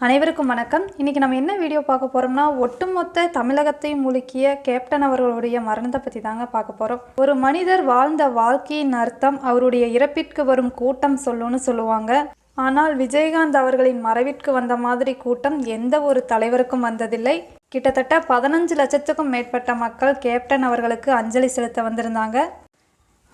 அனைவருக்கும் வணக்கம். இன்றைக்கி நம்ம என்ன வீடியோ பார்க்க போகிறோம்னா ஒட்டுமொத்த தமிழகத்தையும் முழுக்கிய கேப்டன் அவர்களுடைய மரணத்தை பற்றி தாங்க பார்க்க போகிறோம் ஒரு மனிதர் வாழ்ந்த வாழ்க்கையின் அர்த்தம் அவருடைய இறப்பிற்கு வரும் கூட்டம் சொல்லுன்னு சொல்லுவாங்க. ஆனால் விஜயகாந்த் அவர்களின் மறைவிற்கு வந்த மாதிரி கூட்டம் எந்த ஒரு தலைவருக்கும் வந்ததில்லை. கிட்டத்தட்ட பதினஞ்சு லட்சத்துக்கும் மேற்பட்ட மக்கள் கேப்டன் அவர்களுக்கு அஞ்சலி செலுத்த வந்திருந்தாங்க.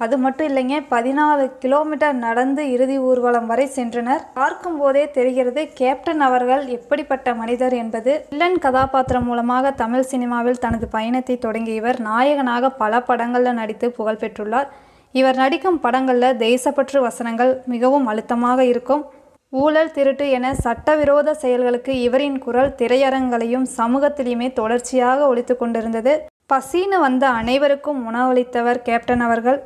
அது மட்டும் இல்லைங்க பதினாலு கிலோமீட்டர் நடந்து இறுதி ஊர்வலம் வரை சென்றனர். பார்க்கும் போதே தெரிகிறது கேப்டன் அவர்கள் எப்படிப்பட்ட மனிதர் என்பது. வில்லன் கதாபாத்திரம் மூலமாக தமிழ் சினிமாவில் தனது பயணத்தை தொடங்கியவர் நாயகனாக பல படங்களில் நடித்து புகழ் பெற்றுள்ளார். இவர் நடிக்கும் படங்களில் தேசப்பற்று வசனங்கள் மிகவும் அழுத்தமாக இருக்கும். ஊழல் திருட்டு என சட்டவிரோத செயல்களுக்கு இவரின் குரல் திரையரங்களையும் சமூகத்திலையுமே தொடர்ச்சியாக ஒழித்து கொண்டிருந்தது. பசின்னு வந்த அனைவருக்கும் உணவளித்தவர் கேப்டன் அவர்கள்.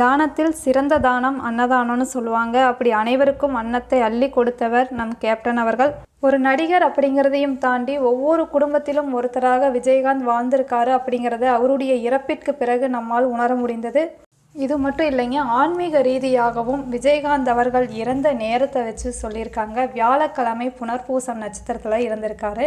தானத்தில் சிறந்த தானம் அன்னதானம்னு சொல்லுவாங்க. அப்படி அனைவருக்கும் அன்னத்தை அள்ளி கொடுத்தவர் நம் கேப்டன் அவர்கள். ஒரு நடிகர் அப்படிங்கிறதையும் தாண்டி ஒவ்வொரு குடும்பத்திலும் ஒருத்தராக விஜயகாந்த் வாழ்ந்திருக்காரு அப்படிங்கிறத அவருடைய இறப்பிற்கு பிறகு நம்மால் உணர முடிந்தது. இது மட்டும் இல்லைங்க ஆன்மீக ரீதியாகவும் விஜயகாந்த் அவர்கள் இறந்த நேரத்தை வச்சு சொல்லியிருக்காங்க. வியாழக்கிழமை புனர்பூசம் நட்சத்திரத்தில் இருந்திருக்காரு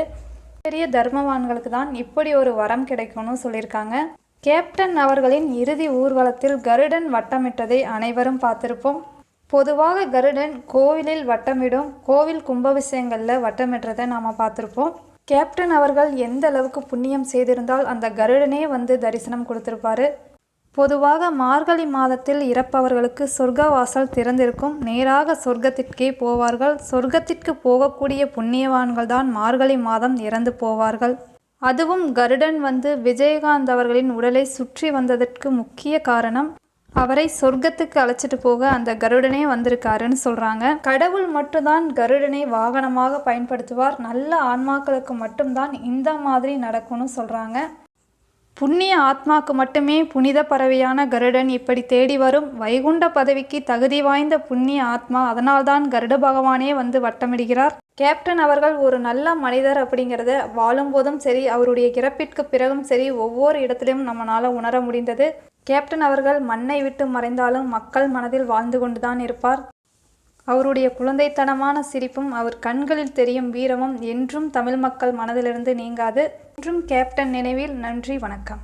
பெரிய தர்மவான்களுக்கு தான் இப்படி ஒரு வரம் கிடைக்கும்னு சொல்லியிருக்காங்க. கேப்டன் அவர்களின் இறுதி ஊர்வலத்தில் கருடன் வட்டமிட்டதை அனைவரும் பார்த்திருப்போம். பொதுவாக கருடன் கோவிலில் வட்டமிடும் கோவில் கும்பாபிஷேகங்களில் வட்டமிடுறதை நாம் பார்த்துருப்போம். கேப்டன் அவர்கள் எந்த அளவுக்கு புண்ணியம் செய்திருந்தால் அந்த கருடனே வந்து தரிசனம் கொடுத்திருப்பாரு. பொதுவாக மார்கழி மாதத்தில் இறப்பவர்களுக்கு சொர்க்கவாசல் திறந்திருக்கும். நேராக சொர்க்கத்திற்கே போவார்கள். சொர்க்கத்திற்கு போகக்கூடிய புண்ணியவான்கள் தான் மார்கழி மாதம் இறந்து போவார்கள். அதுவும் கருடன் வந்து விஜயகாந்த் அவர்களின் உடலை சுற்றி வந்ததற்கு முக்கிய காரணம் அவரை சொர்க்கத்துக்கு அழைச்சிட்டு போக அந்த கருடனே வந்திருக்காருன்னு சொல்கிறாங்க கடவுள் மட்டும்தான் கருடனை வாகனமாக பயன்படுத்துவார். நல்ல ஆன்மாக்களுக்கு மட்டும்தான் இந்த மாதிரி நடக்கும்னு சொல்கிறாங்க புண்ணிய ஆத்மாக்கு மட்டுமே புனித பறவையான கருடன் இப்படி தேடி வரும். வைகுண்ட பதவிக்கு தகுதி வாய்ந்த புண்ணிய ஆத்மா அதனால்தான் கருட பகவானே வந்து வட்டமிடுகிறார். கேப்டன் அவர்கள் ஒரு நல்ல மனிதர் அப்படிங்கிறத வாழும்போதும் சரி அவருடைய இறப்பிற்கு பிறகும் சரி ஒவ்வொரு இடத்திலும் நம்மளால் உணர முடிந்தது. கேப்டன் அவர்கள் மண்ணை விட்டு மறைந்தாலும் மக்கள் மனதில் வாழ்ந்து கொண்டுதான் இருப்பார். அவருடைய குழந்தைத்தனமான சிரிப்பும் அவர் கண்களில் தெரியும் வீரமும் என்றும் தமிழ் மக்கள் மனதிலிருந்து நீங்காது. என்றும் கேப்டன் நினைவில் நன்றி வணக்கம்.